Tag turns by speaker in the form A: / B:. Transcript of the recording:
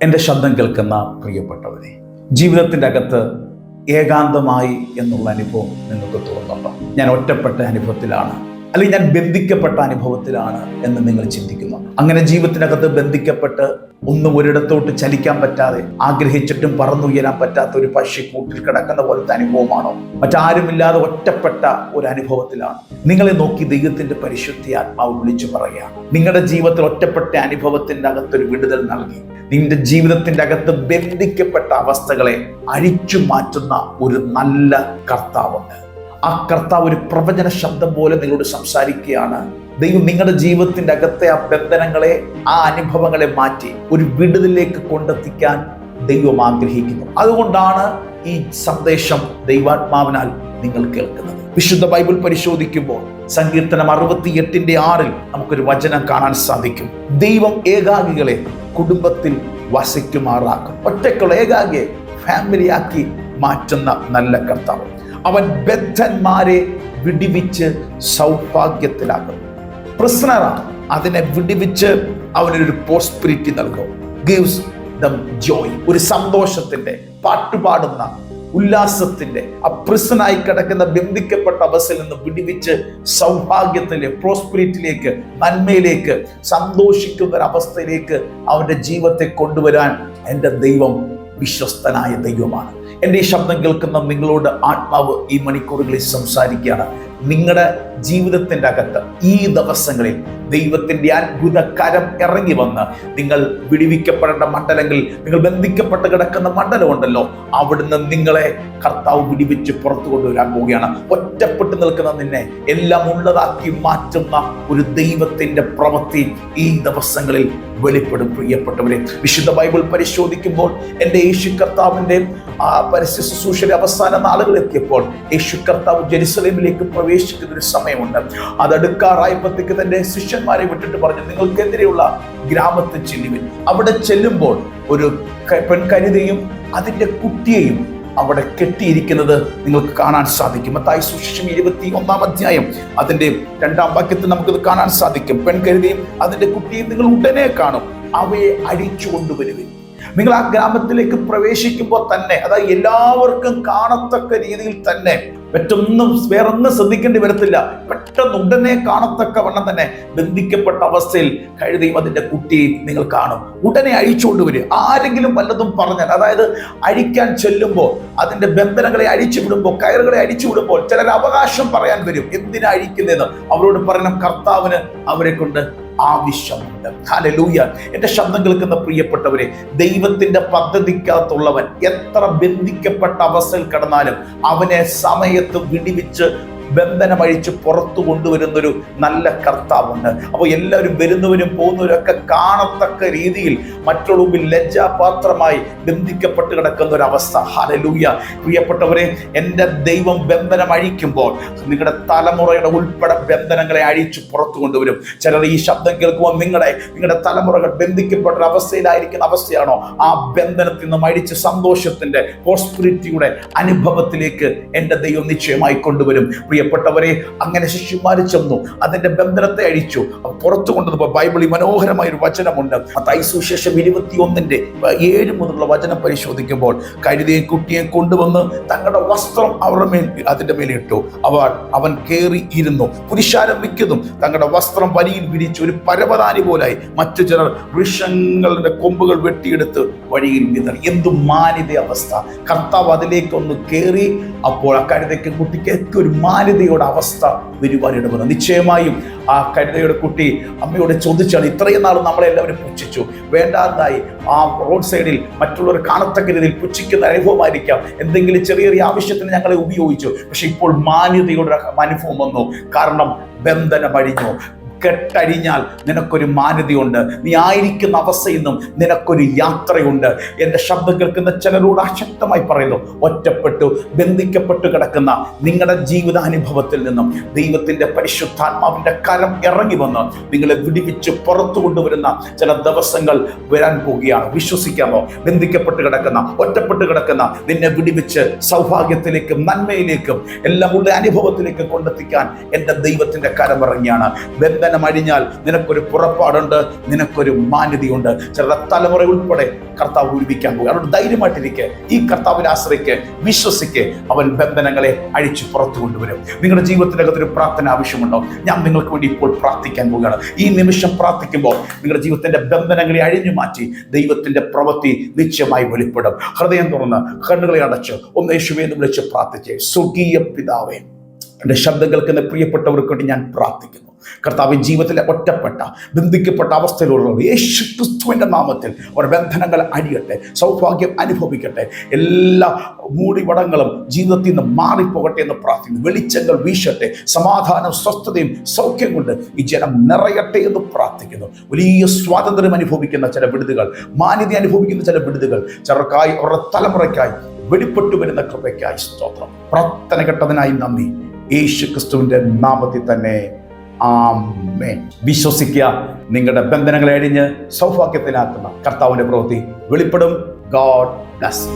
A: എന്റെ ശബ്ദം കേൾക്കുന്ന പ്രിയപ്പെട്ടവരെ ജീവിതത്തിന്റെ അകത്ത് ഏകാന്തമായി എന്നുള്ള അനുഭവം നിങ്ങൾക്ക് തോന്നുന്നുണ്ടോ? ഞാൻ ഒറ്റപ്പെട്ട അനുഭവത്തിലാണ് അല്ലെങ്കിൽ ഞാൻ ബന്ധിക്കപ്പെട്ട അനുഭവത്തിലാണ് എന്ന് നിങ്ങൾ ചിന്തിക്കുന്നു. അങ്ങനെ ജീവിതത്തിനകത്ത് ബന്ധിക്കപ്പെട്ട് ഒന്നും ഒരിടത്തോട്ട് ചലിക്കാൻ പറ്റാതെ ആഗ്രഹിച്ചിട്ടും പറന്നുയരാൻ പറ്റാത്ത ഒരു പക്ഷി കൂട്ടിൽ കിടക്കുന്ന പോലത്തെ അനുഭവമാണോ? മറ്റാരുമില്ലാതെ ഒറ്റപ്പെട്ട ഒരു അനുഭവത്തിലാണ്. നിങ്ങളെ നോക്കി ദൈവത്തിന്റെ പരിശുദ്ധി ആത്മാവ് വിളിച്ചു പറയുക നിങ്ങളുടെ ജീവിതത്തിൽ ഒറ്റപ്പെട്ട അനുഭവത്തിന്റെ അകത്ത് ഒരു വിടുതൽ നൽകി. നിന്റെ ജീവിതത്തിന്റെ അകത്ത് ബന്ധിക്കപ്പെട്ട അവസ്ഥകളെ അഴിച്ചു മാറ്റുന്ന ഒരു നല്ല കർത്താവുണ്ട്. ആ കർത്താവ് ഒരു പ്രവചന ശബ്ദം പോലെ നിങ്ങളോട് സംസാരിക്കുകയാണ്. ദൈവം നിങ്ങളുടെ ജീവിതത്തിന്റെ അകത്തെ ആ ബന്ധനങ്ങളെ ആ അനുഭവങ്ങളെ മാറ്റി ഒരു വിടുതലിലേക്ക് കൊണ്ടെത്തിക്കാൻ ദൈവം ആഗ്രഹിക്കുന്നു. അതുകൊണ്ടാണ് ഈ സന്ദേശം ദൈവാത്മാവിനാൽ നിങ്ങൾ കേൾക്കുന്നത്. വിശുദ്ധ ബൈബിൾ പരിശോധിക്കുമ്പോൾ സങ്കീർത്തനം അറുപത്തിയെട്ടിന്റെ ആറിൽ നമുക്കൊരു വചനം കാണാൻ സാധിക്കും. ദൈവം ഏകാഗികളെ കുടുംബത്തിൽ വസിക്കുമാറാക്കും. ഒറ്റക്കുള്ള ഏകാഗിയെ ഫാമിലിയാക്കി മാറ്റുന്ന നല്ല കർത്താവ്. അവൻ ബദ്ധന്മാരെ വിടിവിച്ച് സൗഭാഗ്യത്തിലാക്കും. പ്രശ്നറാണ് അതിനെ വിടിവിച്ച് അവനൊരു പോസ്പിരിറ്റി നൽകും. ഗീവ്സ് ദം ജോയ് ഒരു സന്തോഷത്തിന്റെ പാട്ടുപാടുന്ന ഉല്ലാസത്തിന്റെ പ്രിസനായി കിടക്കുന്ന ബന്ധിക്കപ്പെട്ട അവസ്ഥയിൽ നിന്ന് വിടിവിച്ച് സൗഭാഗ്യത്തിലെ പ്രോസ്പിരിറ്റിലേക്ക് നന്മയിലേക്ക് സന്തോഷിക്കുന്ന ഒരു അവസ്ഥയിലേക്ക് അവന്റെ ജീവിതത്തെ കൊണ്ടുവരാൻ എന്റെ ദൈവം വിശ്വസ്തനായ ദൈവമാണ്. എന്റെ ഈ ശബ്ദം കേൾക്കുന്ന നിങ്ങളോട് ആത്മാവ് ഈ മണിക്കൂറുകളിൽ സംസാരിക്കുകയാണ്. നിങ്ങളുടെ ജീവിതത്തിന്റെ അകത്ത് ഈ ദിവസങ്ങളിൽ ദൈവത്തിന്റെ അത്ഭുത കരം ഇറങ്ങി വന്ന് നിങ്ങൾ വിടിവിക്കപ്പെടേണ്ട മണ്ഡലങ്ങൾ നിങ്ങൾ ബന്ധിക്കപ്പെട്ട് കിടക്കുന്ന മണ്ഡലമുണ്ടല്ലോ. അവിടുന്ന് നിങ്ങളെ കർത്താവ് വിടിവിച്ച് പുറത്തു കൊണ്ടുവരാൻ പോവുകയാണ്. ഒറ്റപ്പെട്ട് നിൽക്കുന്ന നിന്നെ എല്ലാം ഉള്ളതാക്കി മാറ്റുന്ന ഒരു ദൈവത്തിന്റെ പ്രവൃത്തി ഈ ദിവസങ്ങളിൽ വെളിപ്പെടും പ്രിയപ്പെട്ടവരെ. വിശുദ്ധ ബൈബിൾ പരിശോധിക്കുമ്പോൾ എന്റെ യേശു കർത്താവിന്റെ ആ പരസ്യ ശുശ്രൂഷയുടെ അവസാന നാളുകൾ എത്തിയപ്പോൾ യേശു കർത്താവ് ജെറുസലേമിലേക്ക് പ്രവേശിക്കുന്ന ഒരു സമയമുണ്ട്. അതടുക്കാറായപ്പോഴത്തേക്ക് തന്റെ ശിഷ്യന്മാരെ വിട്ടിട്ട് പറഞ്ഞു നിങ്ങൾക്കെതിരെയുള്ള ഗ്രാമത്തിൽ ചെല്ലുവിൻ. അവിടെ ചെല്ലുമ്പോൾ ഒരു പെൺകരുതയും അതിന്റെ കുട്ടിയെയും അവിടെ കെട്ടിയിരിക്കുന്നത് നിങ്ങൾക്ക് കാണാൻ സാധിക്കും. മത്തായി സുശേഷം ഇരുപത്തി ഒന്നാം അധ്യായം. അതിന്റെ രണ്ടാം വാക്യത്തിൽ നമുക്കത് കാണാൻ സാധിക്കും. പെൺകരുതയും അതിന്റെ കുട്ടിയും നിങ്ങൾ ഉടനെ കാണും. അവയെ അടിച്ചു കൊണ്ടുവരുവിൻ. നിങ്ങൾ ആ ഗ്രാമത്തിലേക്ക് പ്രവേശിക്കുമ്പോൾ തന്നെ അതായത് എല്ലാവർക്കും കാണത്തക്ക രീതിയിൽ തന്നെ മറ്റൊന്നും വേറൊന്നും ശ്രദ്ധിക്കേണ്ടി വരത്തില്ല. പെട്ടെന്ന് ഉടനെ കാണത്തക്ക വണ്ണം തന്നെ ബന്ധിക്കപ്പെട്ട അവസ്ഥയിൽ കഴുതയും അതിന്റെ കുട്ടിയെ നിങ്ങൾ കാണും. ഉടനെ അഴിച്ചുകൊണ്ട് വരും ആരെങ്കിലും വല്ലതും പറഞ്ഞാൽ അതായത് അഴിക്കാൻ ചെല്ലുമ്പോൾ അതിന്റെ ബന്ധനങ്ങളെ അഴിച്ചു വിടുമ്പോൾ കയറുകളെ അഴിച്ചു വിടുമ്പോൾ ചിലർ അവകാശം പറയാൻ വരും. എന്തിനാ അഴിക്കുന്നതെന്ന്? അവരോട് പറയണം കർത്താവിന് അവരെ കൊണ്ട് ആവശ്യമുണ്ട്. ഹാലലൂയ എന്റെ ശബ്ദം കേൾക്കുന്ന പ്രിയപ്പെട്ടവരെ ദൈവത്തിന്റെ പദ്ധതിക്കകത്തുള്ളവൻ എത്ര ബന്ധിക്കപ്പെട്ട അവസ്ഥയിൽ കിടന്നാലും അവനെ സമയത്ത് വിടിവിച്ച് ബന്ധനമഴിച്ച് പുറത്തു കൊണ്ടുവരുന്നൊരു നല്ല കർത്താവുണ്ട്. അപ്പോൾ എല്ലാവരും വരുന്നവരും പോകുന്നവരും ഒക്കെ കാണത്തക്ക രീതിയിൽ മറ്റുള്ള മുമ്പിൽ ലജ്ജാപാത്രമായി ബന്ധിക്കപ്പെട്ട് കിടക്കുന്ന ഒരു അവസ്ഥ. ഹലലൂയ പ്രിയപ്പെട്ടവരെ എന്റെ ദൈവം ബന്ധനം അഴിക്കുമ്പോൾ നിങ്ങളുടെ തലമുറയുടെ ഉൾപ്പെടെ ബന്ധനങ്ങളെ അഴിച്ച് പുറത്തു കൊണ്ടുവരും. ചിലർ ഈ ശബ്ദം കേൾക്കുമ്പോൾ നിങ്ങളെ നിങ്ങളുടെ തലമുറകൾ ബന്ധിക്കപ്പെട്ട അവസ്ഥയിലായിരിക്കുന്ന അവസ്ഥയാണോ? ആ ബന്ധനത്തിൽ നിന്നും അഴിച്ച് സന്തോഷത്തിന്റെ പോസ്പിരിറ്റിയുടെ അനുഭവത്തിലേക്ക് എന്റെ ദൈവം നിശ്ചയമായി കൊണ്ടുവരും. പ്രിയപ്പെട്ടവരെ അങ്ങനെ ശിഷ്യന്മാർ ചെന്നു. അതിന്റെ ബന്ധനത്തെ അഴിച്ചു. പുറത്തു കൊണ്ടുവന്നപ്പോൾ ബൈബിളിൽ മനോഹരമായ ഒരു വചനമുണ്ട്. അതായി സുശേഷം ഇരുപത്തിയൊന്നിന്റെ ഏഴ് മുതലുള്ള വചനം പരിശോധിക്കുമ്പോൾ കഴുതയും കുട്ടിയെ കൊണ്ടുവന്ന് തങ്ങളുടെ വസ്ത്രം അവരുടെ മേൽ അതിന്റെ മേലിട്ടു അവർ അവൻ കയറി ഇരുന്നു. പുരുഷാരംഭിക്കുന്നതും തങ്ങളുടെ വസ്ത്രം വരിയിൽ വിരിച്ച് ഒരു പരവതാനി പോലായി. മറ്റു ചിലർ വൃക്ഷങ്ങളുടെ കൊമ്പുകൾ വെട്ടിയെടുത്ത് വഴിയിൽ വിതറി. എന്തു മാനിത അവസ്ഥ കർത്താവ് അതിലേക്കൊന്ന് കയറി അപ്പോൾ ആ കുട്ടിക്ക് ഒരു ഒരു മാന്യതയുടെ അവസ്ഥ വരുവാനിടവന്നു നിശ്ചയമായും ആ കരുതയുടെ കുട്ടി അമ്മയോട് ചോദിച്ചാണ് ഇത്രയും നാൾ നമ്മളെല്ലാവരും പുച്ഛിച്ചു. വേണ്ടാതായി. ആ റോഡ് സൈഡിൽ മറ്റുള്ളവർ കാണത്തക്ക രീതിയിൽ പുച്ഛിക്കുന്ന അനുഭവമായിരിക്കാം. എന്തെങ്കിലും ചെറിയ ചെറിയ ആവശ്യത്തിന് ഞങ്ങളെ ഉപയോഗിച്ചു. പക്ഷെ ഇപ്പോൾ മാന്യതയുടെ അനുഭവം വന്നു. കാരണം ബന്ധനം അഴിഞ്ഞു. കെട്ടഴിഞ്ഞാൽ നിനക്കൊരു മാന്യതയുണ്ട്. നീ ആയിരിക്കുന്ന അവസ്ഥയിൽ നിന്നും നിനക്കൊരു യാത്രയുണ്ട്. എന്റെ ശബ്ദം കേൾക്കുന്ന ചിലരോട് അശക്തമായി പറയുന്നു ഒറ്റപ്പെട്ടു ബന്ധിക്കപ്പെട്ടു കിടക്കുന്ന നിങ്ങളുടെ ജീവിതാനുഭവത്തിൽ നിന്നും ദൈവത്തിന്റെ പരിശുദ്ധാത്മാവിന്റെ കരം ഇറങ്ങി വന്ന് നിങ്ങളെ വിടിവിച്ച് പുറത്തു കൊണ്ടുവരുന്ന ചില ദിവസങ്ങൾ വരാൻ പോവുകയാണ് വിശ്വസിക്കാമോ? ബന്ധിക്കപ്പെട്ട് കിടക്കുന്ന ഒറ്റപ്പെട്ട് കിടക്കുന്ന നിന്നെ വിടിവിച്ച് സൗഭാഗ്യത്തിലേക്കും നന്മയിലേക്കും എല്ലാം ഉള്ള അനുഭവത്തിലേക്കും കൊണ്ടെത്തിക്കാൻ എന്റെ ദൈവത്തിന്റെ കരം ഇറങ്ങിയാണ്. ബന്ധന ബന്ധനം അഴിഞ്ഞാൽ നിനക്കൊരു പുറപ്പാടുണ്ട് നിനക്കൊരു മാന്യതയുണ്ട്. ചിലരുടെ തലമുറ ഉൾപ്പെടെ കർത്താവ് ഒരുമിക്കാൻ പോകും അതുകൊണ്ട് ധൈര്യമായിട്ടിരിക്കെ ഈ കർത്താവിനെ ആശ്രയിക്ക് വിശ്വസിക്ക് അവൻ ബന്ധനങ്ങളെ അഴിച്ചു പുറത്തു കൊണ്ടുവരും. നിങ്ങളുടെ ജീവിതത്തിനകത്ത് ഒരു പ്രാർത്ഥന ആവശ്യമുണ്ടോ? ഞാൻ നിങ്ങൾക്ക് വേണ്ടി ഇപ്പോൾ പ്രാർത്ഥിക്കാൻ പോവുകയാണ്. ഈ നിമിഷം പ്രാർത്ഥിക്കുമ്പോൾ നിങ്ങളുടെ ജീവിതത്തിന്റെ ബന്ധനങ്ങളെ അഴിഞ്ഞു മാറ്റി ദൈവത്തിന്റെ പ്രവൃത്തി നിശ്ചയമായി വെളിപ്പെടും. ഹൃദയം തുറന്ന് കണ്ണുകളെ അടച്ച് ഒന്ന് യേശുവേന്ന് വിളിച്ച് പ്രാർത്ഥിച്ചേ. സ്വർഗീയ പിതാവേ എന്റെ ശബ്ദം കേൾക്കുന്ന പ്രിയപ്പെട്ടവർക്ക് വേണ്ടി ഞാൻ പ്രാർത്ഥിക്കുന്നു. കർത്താവ് ജീവിതത്തിലെ ഒറ്റപ്പെട്ട ബന്ധിക്കപ്പെട്ട അവസ്ഥയിലുള്ളവർ യേശു ക്രിസ്തുവിന്റെ നാമത്തിൽ അവരുടെ ബന്ധനങ്ങൾ അടിയട്ടെ സൗഭാഗ്യം അനുഭവിക്കട്ടെ എല്ലാ മൂടിവടങ്ങളും ജീവിതത്തിൽ നിന്ന് മാറിപ്പോകട്ടെ എന്ന് പ്രാർത്ഥിക്കുന്നു. വെളിച്ചങ്ങൾ വീശട്ടെ സമാധാനം സ്വസ്ഥതയും സൗഖ്യം കൊണ്ട് ഈ ജനം നിറയട്ടെ എന്ന് പ്രാർത്ഥിക്കുന്നു. വലിയ സ്വാതന്ത്ര്യം അനുഭവിക്കുന്ന ചില വിടുതുകൾ മാന്യത അനുഭവിക്കുന്ന ചില വിടുതുകൾ ചിലർക്കായി അവരുടെ തലമുറയ്ക്കായി വെളിപ്പെട്ടു വരുന്ന കൃപയ്ക്കായി സ്തോത്രം. പ്രാർത്ഥന കെട്ടതിനായി നന്ദി. യേശു ക്രിസ്തുവിന്റെ നാമത്തിൽ തന്നെ ആമേൻ. വിശ്വസിക്കുക നിങ്ങളുടെ ബന്ധനങ്ങളെ അഴിഞ്ഞ് സൗഭാഗ്യത്തിനാക്കുന്ന കർത്താവിന്റെ പ്രവൃത്തി വെളിപ്പെടും. God bless